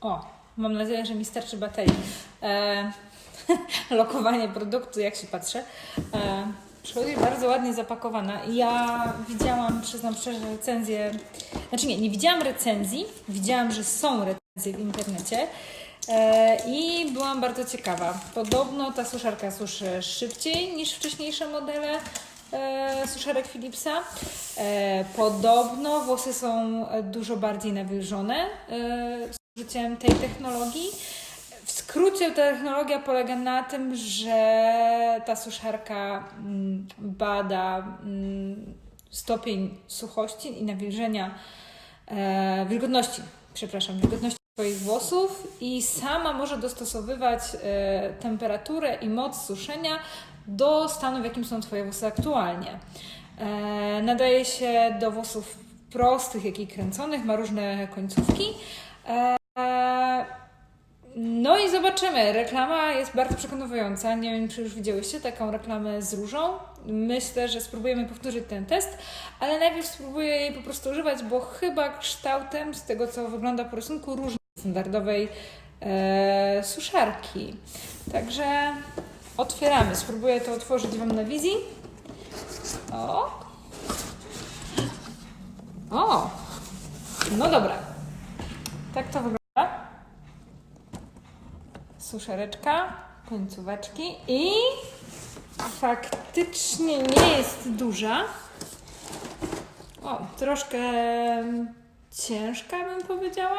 O, mam nadzieję, że mi starczy baterii. E, lokowanie produktu, jak się patrzę. E, przychodzi bardzo ładnie zapakowana. Ja widziałam, przyznam szczerze, recenzję. Znaczy nie, nie widziałam recenzji. Widziałam, że są recenzje w internecie. E, I byłam bardzo ciekawa. Podobno ta suszarka suszy szybciej niż wcześniejsze modele e, suszarek Philipsa. E, podobno włosy są dużo bardziej nawilżone użyciem tej technologii. W skrócie ta technologia polega na tym, że ta suszarka mm, bada mm, stopień suchości i nawilżenia, e, wilgotności, przepraszam, wilgotności Twoich włosów i sama może dostosowywać e, temperaturę i moc suszenia do stanu, w jakim są Twoje włosy aktualnie. E, nadaje się do włosów prostych, jak i kręconych, ma różne końcówki. E, no i zobaczymy. Reklama jest bardzo przekonująca. Nie wiem, czy już widziałyście taką reklamę z różą. Myślę, że spróbujemy powtórzyć ten test, ale najpierw spróbuję jej po prostu używać, bo chyba kształtem, z tego co wygląda po rysunku, różni od standardowej e, suszarki. Także otwieramy. Spróbuję to otworzyć Wam na wizji. O! O! No dobra. Tak to wygląda suszareczka, końcóweczki i faktycznie nie jest duża. O, troszkę ciężka bym powiedziała,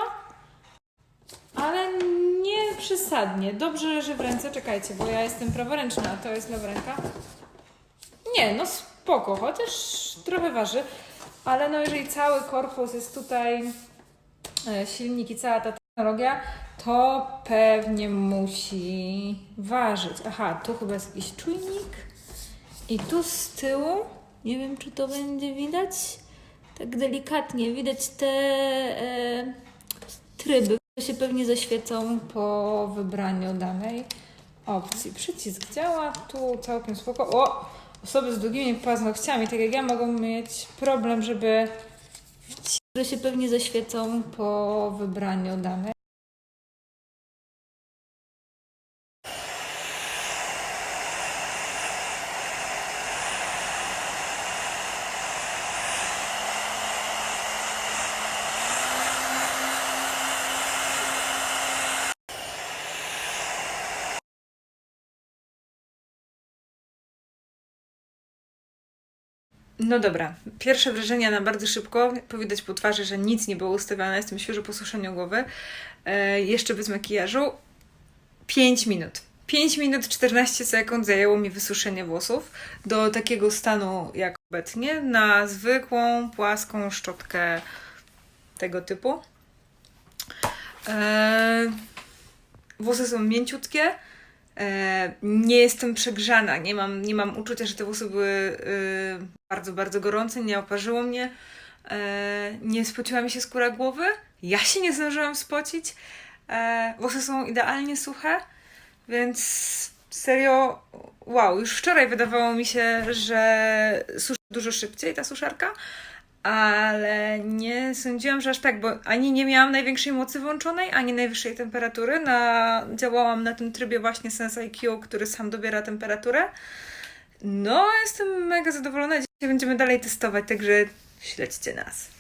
ale nie przesadnie. Dobrze leży w ręce, czekajcie, bo ja jestem praworęczna, to jest lewa ręka. Nie, no spoko, chociaż trochę waży, ale no jeżeli cały korpus jest tutaj, e, silnik i cała ta technologia, to pewnie musi ważyć. Aha, tu chyba jest jakiś czujnik. I tu z tyłu, nie wiem czy to będzie widać, tak delikatnie widać te e, tryby, które się pewnie zaświecą po wybraniu danej opcji. Przycisk działa, tu całkiem spoko. O! Osoby z długimi paznokciami, tak jak ja, mogą mieć problem, żeby które się pewnie zaświecą po wybraniu danej. No dobra, pierwsze wrażenia na bardzo szybko. Powidać po twarzy, że nic nie było ustawione, jestem świeżo po suszeniu głowy. E, jeszcze bez makijażu. 5 minut. 5 minut 14 sekund zajęło mi wysuszenie włosów do takiego stanu jak obecnie na zwykłą, płaską szczotkę tego typu. E, włosy są mięciutkie. E, nie jestem przegrzana, nie mam, nie mam uczucia, że te włosy były y, bardzo, bardzo gorące, nie oparzyło mnie, e, nie spociła mi się skóra głowy, ja się nie zdążyłam spocić, e, włosy są idealnie suche, więc serio, wow, już wczoraj wydawało mi się, że suszy dużo szybciej ta suszarka, ale nie sądziłam, że aż tak, bo ani nie miałam największej mocy włączonej, ani najwyższej temperatury. Na, działałam na tym trybie właśnie Sense IQ, który sam dobiera temperaturę. No, jestem mega zadowolona. Dzisiaj będziemy dalej testować, także śledźcie nas.